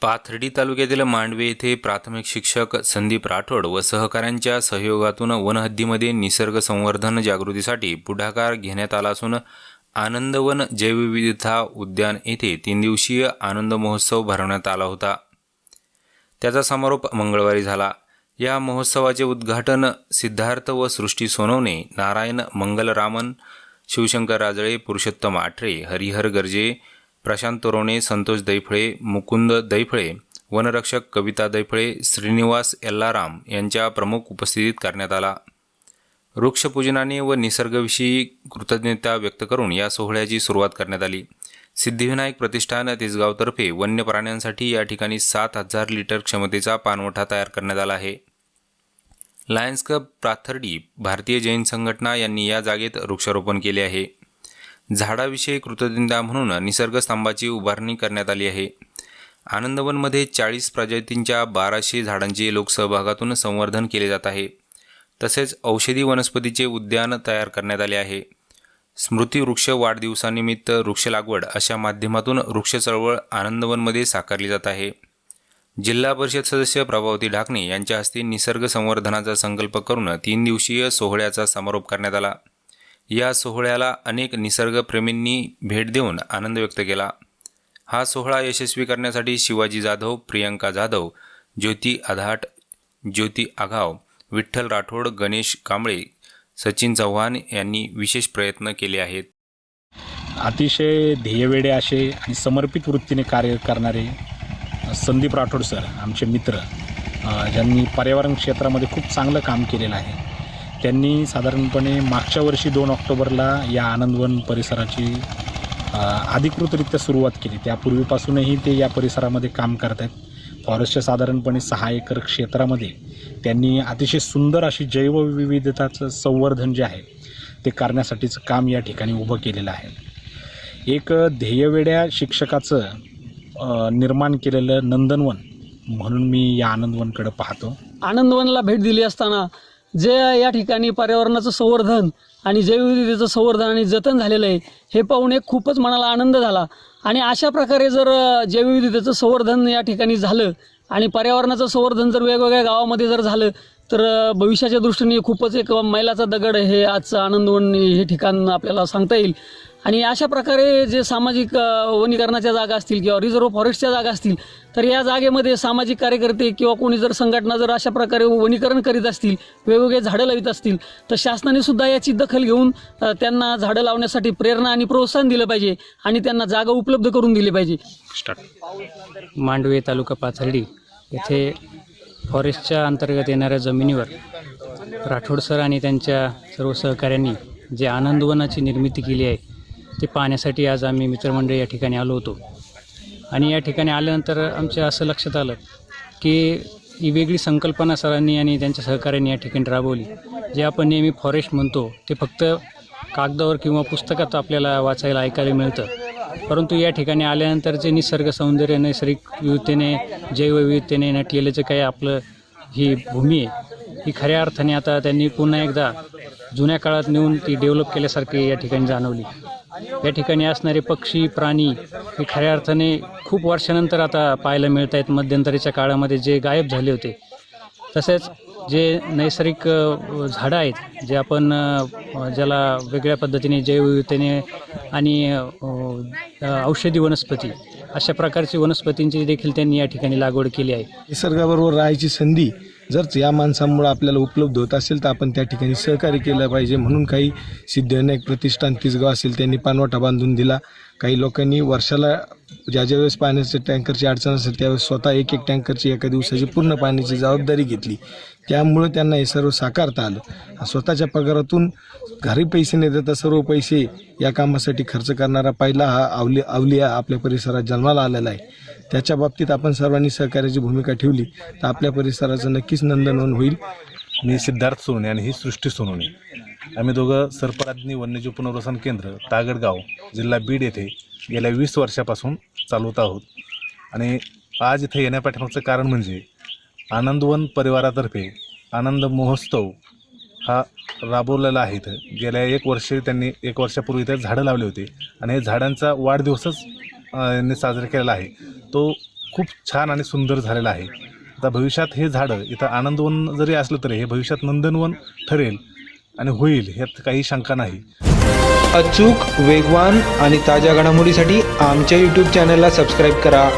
पाथर्डी तालुक्यातील मांडवे येथे प्राथमिक शिक्षक संदीप राठोड व सहकाऱ्यांच्या सहयोगातून वनहद्दीमध्ये निसर्ग संवर्धन जागृतीसाठी पुढाकार घेण्यात आला असून आनंदवन जैवविविधता उद्यान येथे तीन दिवसीय आनंद महोत्सव भरवण्यात आला होता. त्याचा समारोप मंगळवारी झाला. या महोत्सवाचे उद्घाटन सिद्धार्थ व सृष्टी सोनवणे नारायण मंगलरामन शिवशंकर राजळे पुरुषोत्तम आठरे हरिहर गर्जे प्रशांत तोरोणे संतोष दैफळे मुकुंद दैफळे वनरक्षक कविता दैफळे श्रीनिवास एल्लाराम यांच्या प्रमुख उपस्थितीत करण्यात आला. वृक्षपूजनाने व निसर्गाविषयी कृतज्ञता व्यक्त करून या सोहळ्याची सुरुवात करण्यात आली. सिद्धिविनायक प्रतिष्ठान तिसगावतर्फे वन्य प्राण्यांसाठी या ठिकाणी सात हजार लिटर क्षमतेचा पाणवठा तयार करण्यात आला आहे. लायन्स क्लब प्राथर्डी भारतीय जैन संघटना यांनी या जागेत वृक्षारोपण केले आहे. झाडाविषयी कृतज्ञता म्हणून निसर्गस्तंभाची उभारणी करण्यात आली आहे. आनंदवनमध्ये चाळीस प्रजातींच्या बाराशे झाडांचे लोकसहभागातून संवर्धन केले जात आहे. तसेच औषधी वनस्पतीचे उद्यान तयार करण्यात आले आहे. स्मृती वृक्ष वाढदिवसानिमित्त वृक्ष लागवड अशा माध्यमातून वृक्ष चळवळ आनंदवनमध्ये साकारली जात आहे. जिल्हा परिषद सदस्य प्रभावती ढाकणे यांच्या हस्ते निसर्ग संवर्धनाचा संकल्प करून तीन दिवसीय सोहळ्याचा समारोप करण्यात आला. या सोहळ्याला अनेक निसर्गप्रेमींनी भेट देऊन आनंद व्यक्त केला. हा सोहळा यशस्वी करण्यासाठी शिवाजी जाधव प्रियंका जाधव ज्योती आधाट ज्योती आघाव विठ्ठल राठोड गणेश कांबळे सचिन चव्हाण यांनी विशेष प्रयत्न केले आहेत. अतिशय ध्येयवेडे असे आणि समर्पित वृत्तीने कार्य करणारे संदीप राठोड सर आमचे मित्र ज्यांनी पर्यावरण क्षेत्रामध्ये खूप चांगलं काम केलेलं आहे. त्यांनी साधारणपणे मागच्या वर्षी दोन ऑक्टोबरला या आनंदवन परिसराची अधिकृतरित्या सुरुवात केली. त्यापूर्वीपासूनही ते या परिसरामध्ये काम करत आहेत फॉरेस्टच्या साधारणपणे सहा एकर क्षेत्रामध्ये त्यांनी अतिशय सुंदर अशी जैवविविधताचं संवर्धन जे आहे ते करण्यासाठीचं काम या ठिकाणी उभं केलेलं आहे. एक ध्येयवेड्या शिक्षकाचं निर्माण केलेलं नंदनवन म्हणून मी या आनंदवनकडे पाहतो. आनंदवनला भेट दिली असताना जे या ठिकाणी पर्यावरणाचं संवर्धन आणि जैवविविधतेचं संवर्धन आणि जतन झालेलं आहे हे पाहून एक खूपच मनाला आनंद झाला. आणि अशा प्रकारे जर अ, जैवविविधतेचं संवर्धन या ठिकाणी झालं आणि पर्यावरणाचं संवर्धन जर वेगवेगळ्या गावामध्ये जर झालं तर भविष्याच्या दृष्टीने खूपच एक मैलाचा दगड हे आजचं आनंदवन हे ठिकाण आपल्याला सांगता येईल. आणि अशा प्रकारे जे सामाजिक वनीकरणाच्या जागा असतील किंवा रिझर्व्ह फॉरेस्टच्या जागा असतील तर या जागेमध्ये सामाजिक कार्यकर्ते किंवा कोणी जर संघटना जर अशा प्रकारे वनीकरण करीत असतील वेगवेगळे झाडं लावित असतील तर शासनाने सुद्धा याची दखल घेऊन त्यांना झाडं लावण्यासाठी प्रेरणा आणि प्रोत्साहन दिलं पाहिजे आणि त्यांना जागा उपलब्ध करून दिली पाहिजे. स्टार्ट मांडवे तालुका पाथर्डी येथे फॉरेस्टच्या अंतर्गत येणाऱ्या जमिनीवर राठोड सर आणि त्यांच्या सर्व सहकाऱ्यांनी जे आनंदवनाची निर्मिती केली आहे ते पाहण्यासाठी आज आम्ही मित्रमंडळी या ठिकाणी आलो होतो. आणि या ठिकाणी आल्यानंतर आमच्या असं लक्षात आलं की ही वेगळी संकल्पना सरांनी आणि त्यांच्या सहकाऱ्यांनी या ठिकाणी राबवली. जे आपण नेहमी फॉरेस्ट म्हणतो ते फक्त कागदावर किंवा पुस्तकात आपल्याला वाचायला ऐकायला मिळतं. परंतु या ठिकाणी आल्यानंतर जे निसर्ग सौंदर्य नैसर्गिक विविधतेने जैवविविधतेने नटलेलं जे काही आपलं ही भूमी आहे ही खऱ्या अर्थाने आता त्यांनी पुन्हा एकदा जुन्या काळात नेऊन ती डेव्हलप केल्यासारखी या ठिकाणी जाणवली. या ठिकाणी असणारे पक्षी प्राणी हे खऱ्या अर्थाने खूप वर्षानंतर आता पाहायला मिळत आहेत. मध्यंतरीच्या काळामध्ये जे गायब झाले होते तसेच जे नैसर्गिक झाडं आहेत जे आपण ज्याला वेगळ्या पद्धतीने जैवविविधतेने आणि औषधी वनस्पती अशा प्रकारची वनस्पतींची देखील त्यांनी या ठिकाणी लागवड केली आहे. निसर्गाबरोबर राहायची संधी जर या माणसामुळे आपल्याला उपलब्ध होत असेल तर आपण त्या ठिकाणी सहकार्य केलं पाहिजे म्हणून काही सिद्धिविनायक प्रतिष्ठान तिसगाव असेल त्यांनी पानवाटा बांधून दिला. काही लोकांनी वर्षाला ज्या ज्या वेळेस पाण्याच्या टँकरची अडचण असेल त्यावेळेस स्वतः एक एक टँकरची एका दिवसाची पूर्ण पाण्याची जबाबदारी घेतली. त्यामुळे त्यांना हे सर्व साकारता आलं. स्वतःच्या पगारातून घरी पैसे न देता सर्व पैसे या कामासाठी खर्च करणारा पहिला हा आवली आवलिया आपल्या परिसरात जन्माला आलेला आहे. त्याच्या बाबतीत आपण सर्वांनी सहकार्याची भूमिका ठेवली. तर आपल्या परिसराचं नक्कीच नंदनवन होईल. मी सिद्धार्थ सोनवणे आणि ही सृष्टी सोनवणे. आम्ही दोघं सर्पराज्ञी वन्यजीव पुनर्वसन केंद्र तागडगाव जिल्हा बीड येथे गेल्या वीस वर्षापासून चालवत आहोत. आणि आज इथे येण्यापाठीमागचं कारण म्हणजे आनंदवन परिवारातर्फे आनंद महोत्सव हा राबवलेला आहे इथं. गेल्या एक वर्ष त्यांनी एक वर्षापूर्वी इथं झाडं लावली होती. आणि हे झाडांचा वाढदिवसच यांनी साजरा केलेला आहे. तो खूप छान आणि सुंदर झालेला आहे. आता भविष्यात हे झाडं इथं आनंदवन जरी असलं तरी हे भविष्यात नंदनवन ठरेल आणि होईल ह्यात काही शंका नाही. अचूक वेगवान आणि ताज्या घडामोडीसाठी आमच्या यूट्यूब चॅनलला सबस्क्राईब करा.